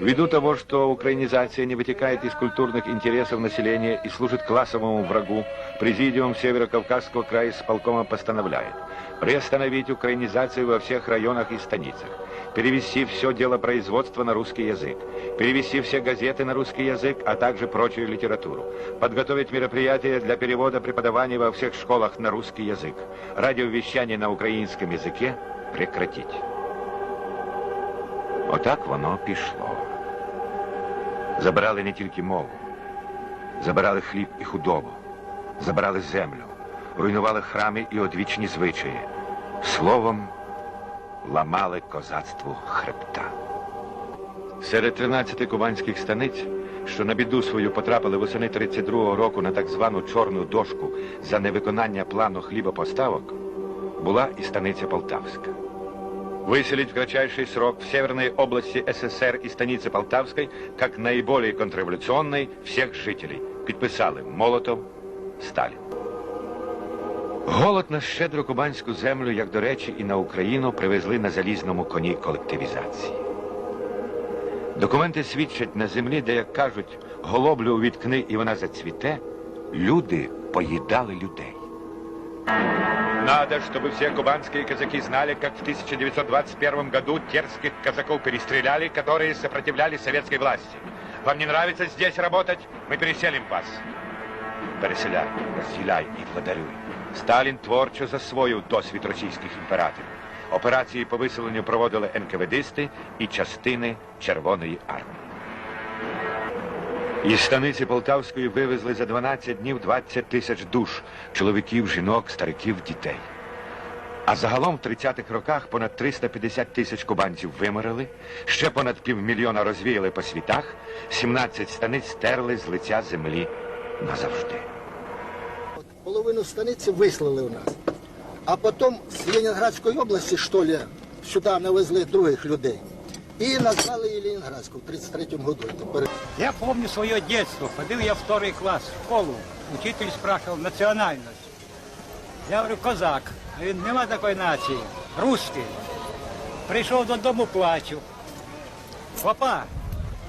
Ввиду того, что украинизация не вытекает из культурных интересов населения и служит классовому врагу, Президиум Северо-Кавказского края исполкома постановляет приостановить украинизацию во всех районах и станицах, перевести все дело производства на русский язык, перевести все газеты на русский язык, а также прочую литературу, подготовить мероприятия для перевода преподавания во всех школах на русский язык, радиовещание на українському язике прекратить. Отак воно пішло. Забирали не тільки мову, забирали хліб і худобу, забирали землю, руйнували храми і одвічні звичаї. Словом, ламали козацтву хребта. Серед 13 кубанських станиць, що на біду свою потрапили восени 32-го року на так звану чорну дошку за невиконання плану хлібопоставок, була і станиця Полтавська. Выселить в кратчайший срок в Северной области СССР и станицы Полтавской как наиболее контрреволюционной всех жителей. Підписали Молотов, Сталін. Голод на щедру кубанську землю, як до речі, і на Україну привезли на залізному коні колективізації. Документи свідчать на землі, де, як кажуть, голоблю увіткни і вона зацвіте, люди поїдали людей. Надо, чтобы все кубанские казаки знали, как в 1921 году терских казаков перестреляли, которые сопротивлялись советской власти. Вам не нравится здесь работать? Мы переселим вас. Переселяй, розділяй і владарюй. Сталін творчо засвоїв досвід російських імператорів. Операції по виселенню проводили НКВДисти і частини Червоної армії. Із станиці Полтавської вивезли за 12 днів 20 тисяч душ чоловіків, жінок, стариків, дітей. А загалом в 30-х роках понад 350 тисяч кубанців вимерли, ще понад півмільйона розвіяли по світах, 17 станиць стерли з лиця землі назавжди. Половину станиці вислали у нас. А потім з Ленінградської області, що ли, сюди навезли других людей. І назвали її Ленінградську в 33-му году. Я помню свое детство. Ходил я в второй класс в школу. Учитель спрашивал национальность. Я говорю, козак. А Він нема такої нації. Русский. Прийшов додому, плачу. Папа,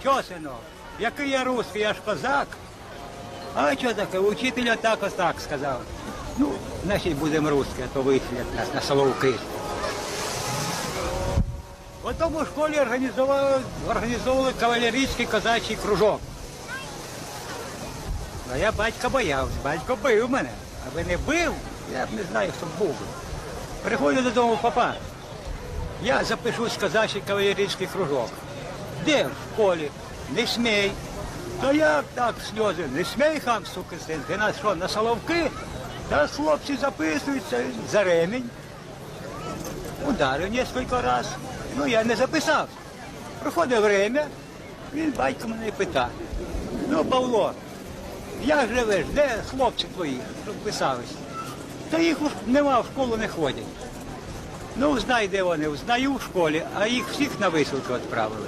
що, синок? Який я русский, я ж козак. А що таке? Учитель отак ось так сказав. Ну, значить будемо русські, а то виселять нас на Соловки. Потім у школі організували, організовували кавалерійський козачий кружок. А я батька боявся, батько бив мене. Аби не бив, я б не знаю, хто був. би. Приходжу додому, папа. Я запишусь в козачий кавалерійський кружок. Де в школі? Не смій. Та як так сльози? Не смій хам, суки син. Ти на що, на соловки? Та хлопці записуються за ремінь. Ударив несколько раз. Ну, я не записався. Проходить время, він батько мене питає. Ну, Павло, як живеш, де хлопці твої, щоб писалися? Та їх нема, в школу не ходять. Ну, знай, де вони, знаю в школі, а їх всіх на висилку відправили.